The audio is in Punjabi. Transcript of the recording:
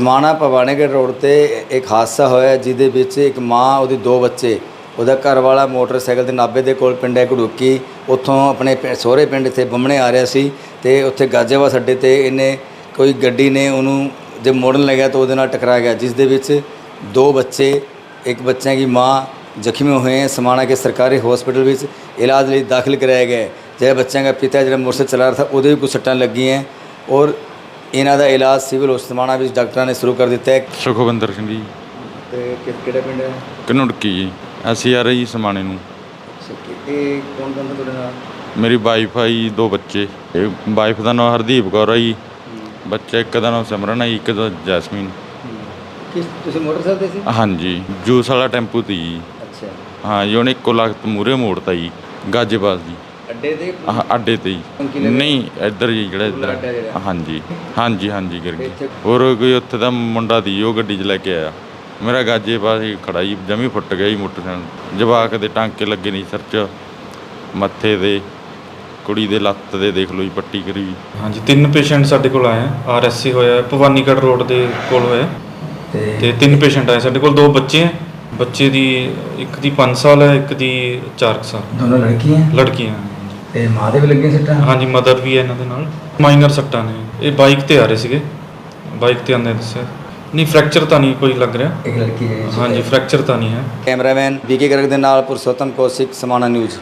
ਸਮਾਣਾ ਪਵਾਨੇਗੜ ਰੋਡ ਤੇ ਇੱਕ ਹਾਦਸਾ ਹੋਇਆ, ਜਿਹਦੇ ਵਿੱਚ ਇੱਕ ਮਾਂ, ਉਹਦੇ ਦੋ ਬੱਚੇ, ਉਹਦਾ ਘਰ ਵਾਲਾ ਮੋਟਰਸਾਈਕਲ ਦੇ ਨਾਬੇ ਦੇ ਕੋਲ ਪਿੰਡ ਹੈ ਘੜੂਕੀ, ਉੱਥੋਂ ਆਪਣੇ ਸੋਹਰੇ ਪਿੰਡ ਇੱਥੇ ਬੰਮਣੇ ਆ ਰਿਹਾ ਸੀ ਤੇ ਉੱਥੇ ਗਾਜੇਵਾ ਸੱਡੇ ਤੇ ਇਹਨੇ ਕੋਈ ਗੱਡੀ ਨੇ ਉਹਨੂੰ ਜੇ ਮੋੜਨ ਲੱਗਿਆ ਤਾਂ ਉਹਦੇ ਨਾਲ ਟਕਰਾ ਗਿਆ, ਜਿਸ ਦੇ ਵਿੱਚ ਦੋ ਬੱਚੇ, ਇੱਕ ਬੱਚਿਆਂ ਦੀ ਮਾਂ ਜ਼ਖਮੀ ਹੋਏ ਹਨ ਸਮਾਣਾ ਕੇ ਸਰਕਾਰੀ ਹਸਪੀਟਲ ਵਿੱਚ ਇਲਾਜ ਲਈ ਦਾਖਲ ਕਰਾਇਆ ਗਿਆ ਜਿਹੜਾ ਬੱਚਿਆਂ ਦਾ ਪਿਤਾ ਜਿਹੜਾ ਮੋਟਰਸਾਈਕਲ ਚਲਾ ਰਿਹਾ ਸੀ ਉਹਦੇ ਵੀ ਕੁਝ ਸੱਟਾਂ ਲੱਗੀਆਂ ਔਰ ਇਹਨਾਂ ਦਾ ਇਲਾਜ ਸਿਵਲ ਹਸਪਤਾਲ ਵਿੱਚ ਡਾਕਟਰਾਂ ਨੇ ਸ਼ੁਰੂ ਕਰ ਦਿੱਤਾ ਹੈ। ਸੁਖਵਿੰਦਰ ਸਿੰਘ ਜੀ। ਤੇ ਕਿਹੜਾ ਪਿੰਡ ਹੈ? ਕਨੁੜਕੀ ਜੀ। ਅਸੀਂ ਆ ਰਹੇ ਜੀ ਸਮਾਣੇ ਨੂੰ। ਇਹ ਕੌਣ ਕੌਣ ਤੁਹਾਡੇ ਨਾਲ? ਮੇਰੀ ਵਾਈਫ ਆ ਜੀ ਦੋ ਬੱਚੇ। ਇਹ ਵਾਈਫ ਦਾ ਨਾਮ ਹਰਦੀਪ ਕੌਰ ਆ ਜੀ। ਬੱਚਾ ਇੱਕ ਦਾ ਨਾਮ ਸਿਮਰਨ ਆ ਜੀ ਇੱਕ ਦਾ ਜੈਸਮੀਨ। ਕਿਸ ਤੁਸੀਂ ਮੋਟਰਸਾਈਕਲ ਤੇ ਸੀ? ਹਾਂਜੀ ਜੂਸ ਵਾਲਾ ਟੈਂਪੂ ਤੀ ਜੀ। ਅੱਛਾ। ਹਾਂ ਜੀ ਉਹਨੇ ਇੱਕੋ ਲਖਤ ਮੂਰੇ ਮੋੜਤਾ ਜੀ ਗਾਜੇਬਾਜ਼ ਦੀ ਅੱਡੇ ਤੇ? ਆਹ ਅੱਡੇ ਤੇ ਲਵੇ? ਨਹੀਂ ਇੱਧਰ ਜੀ ਜਿਹੜਾ ਅੱਡਾ ਜਿਹੜਾ। ਇੱਧਰ ਹਾਂਜੀ ਹਾਂਜੀ ਹਾਂਜੀ ਗਿਰ ਗਈ। ਇੱਥੇ- ਹੋਰ ਕੋਈ ਉੱਥੇ ਦਾ ਮੁੰਡਾ ਦੀ ਉਹ ਗੱਡੀ 'ਚ ਲੈ ਕੇ ਆਇਆ। ਮੇਰਾ ਗਾਜੇਬਾਜ਼ ਹੀ ਖੜਾ ਜੀ ਜਮੀ ਫੁੱਟ ਗਿਆ ਜੀ ਮੋਟਰਸਾਈਕਲ। ਜਵਾਕ ਦੇ ਟਾਂਕੇ ਲੱਗੇ ਨਹੀਂ ਸਿਰ 'ਚ ਮੱਥੇ ਦੇ ਕੁੜੀ ਦੇ ਲੱਤ ਦੇ ਦੇਖ ਲਓ ਜੀ ਪੱਟੀ ਕਰੀ ਹਾਂਜੀ ਤਿੰਨ ਪੇਸ਼ੈਂਟ ਸਾਡੇ ਕੋਲ ਆਏ ਆ। ਆਰਐਸਸੀ ਹੋਇਆ ਭਵਾਨੀਗੜ੍ਹ ਰੋਡ ਦੇ ਕੋਲ ਹੋਇਆ। ਤੇ ਤਿੰਨ ਪੇਸ਼ੈਂਟ ਆਏ ਸਾਡੇ ਕੋਲ ਦੋ ਬੱਚੇ ਹੈ ਬੱਚੇ ਦੀ ਇੱਕ ਦੀ 5 ਸਾਲ ਹੈ ਇੱਕ ਦੀ 4 ਸਾਲ। ਦੋਨੋਂ ਲੜਕੀਆਂ? ਲੜਕੀਆਂ। ਤੇ ਮਾਂ ਦੇ ਵੀ ਲੱਗੇ ਸੱਟਾਂ? ਹਾਂਜੀ ਮਦਰ ਵੀ ਹੈ ਇਹਨਾਂ ਦੇ ਨਾਲ। ਮਾਈਨਰ ਸੱਟਾਂ ਨੇ। ਇਹ ਬਾਈਕ ਤੇ ਆ ਰਹੇ ਸੀਗੇ। ਬਾਈਕ ਤੇ ਆਂਦੇ ਦੱਸਿਆ। ਨਹੀਂ ਫ੍ਰੈਕਚਰ ਤਾਂ ਨਹੀਂ ਕੋਈ ਲੱਗ ਰਿਹਾ। ਇੱਕ ਲੜਕੀ ਹੈ ਹਾਂਜੀ ਫ੍ਰੈਕਚਰ ਤਾਂ ਨਹੀਂ ਹੈ। ਕੈਮਰਾਮੈਨ ਬੀਕੇ ਗਰਗ ਦੇ ਨਾਲ ਪੁਰਸ਼ੋਤਮ ਕੌਸ਼ਿਕ ਸਮਾਣਾ ਨਿਊਜ਼